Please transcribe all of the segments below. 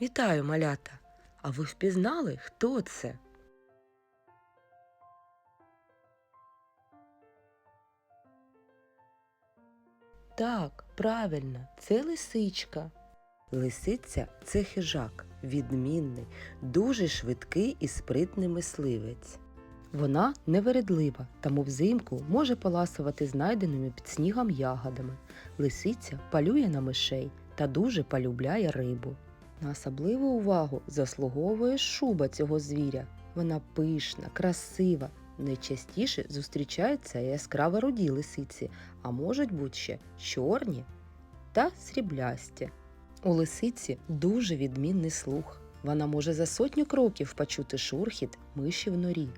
Вітаю, малята! А ви впізнали, хто це? Так, правильно, це лисичка. Лисиця це хижак, відмінний, дуже швидкий і спритний мисливець. Вона невередлива, тому взимку може поласувати знайденими під снігом ягодами. Лисиця полює на мишей та дуже полюбляє рибу. На особливу увагу заслуговує шуба цього звіря. Вона пишна, красива. Найчастіше зустрічаються яскраво руді лисиці, а можуть бути ще чорні та сріблясті. У лисиці дуже відмінний слух. Вона може за сотню кроків почути шурхіт миші в норі.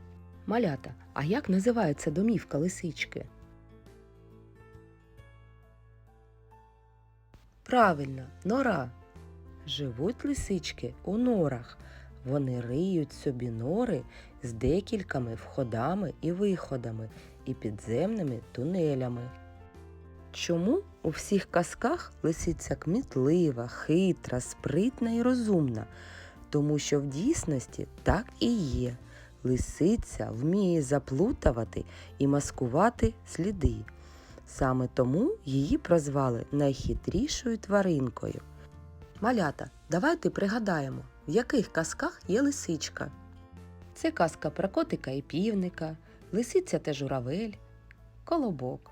Малята, а як називається домівка лисички? Правильно, нора. Живуть лисички у норах. Вони риють собі нори з декількома входами і виходами і підземними тунелями. Чому у всіх казках лисиця кмітлива, хитра, спритна і розумна? Тому що в дійсності так і є. Лисиця вміє заплутувати і маскувати сліди. Саме тому її прозвали найхитрішою тваринкою. Малята, давайте пригадаємо, в яких казках є лисичка. Це казка про котика і півника, лисиця та журавель, колобок.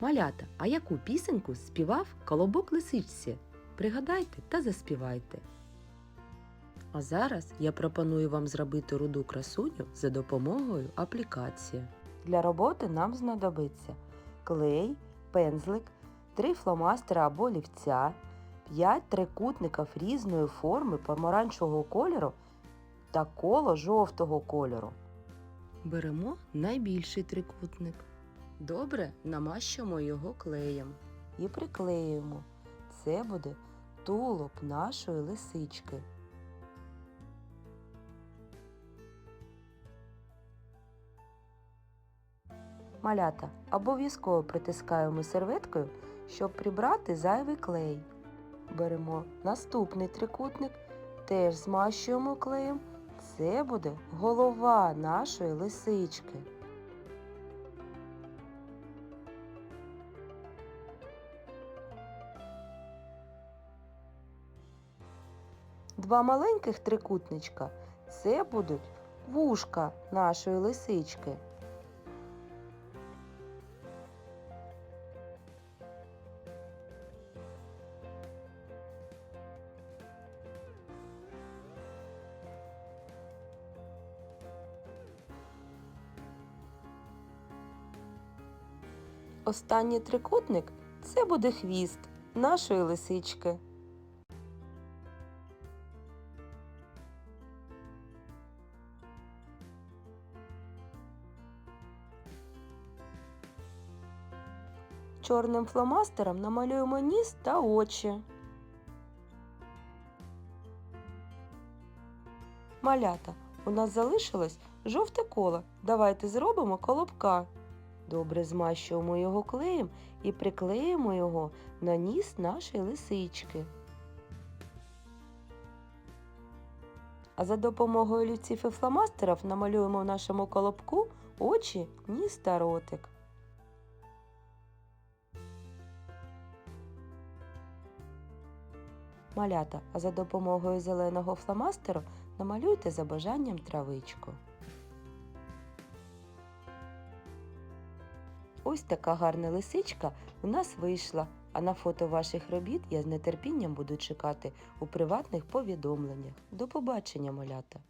Малята, а яку пісеньку співав колобок лисичці? Пригадайте та заспівайте. А зараз я пропоную вам зробити руду красуню за допомогою аплікації. Для роботи нам знадобиться клей, пензлик, три фломастера або олівця, 5 трикутників різної форми помаранчевого кольору та коло жовтого кольору. Беремо найбільший трикутник. Добре намащуємо його клеєм і приклеюємо. Це буде тулуб нашої лисички. Малята обов'язково притискаємо серветкою, щоб прибрати зайвий клей. Беремо наступний трикутник, теж змащуємо клеєм. Це буде голова нашої лисички. Два маленьких трикутничка це будуть вушка нашої лисички. Останній трикутник це буде хвіст нашої лисички. Чорним фломастером намалюємо ніс та очі. Малята, у нас залишилось жовте коло. Давайте зробимо колобка. Добре змащуємо його клеєм і приклеїмо його на ніс нашої лисички. А за допомогою олівців і фломастерів намалюємо в нашому колобку очі, ніс та ротик. Малята, а за допомогою зеленого фломастеру намалюйте за бажанням травичку. Ось така гарна лисичка у нас вийшла, а на фото ваших робіт я з нетерпінням буду чекати у приватних повідомленнях. До побачення, малята!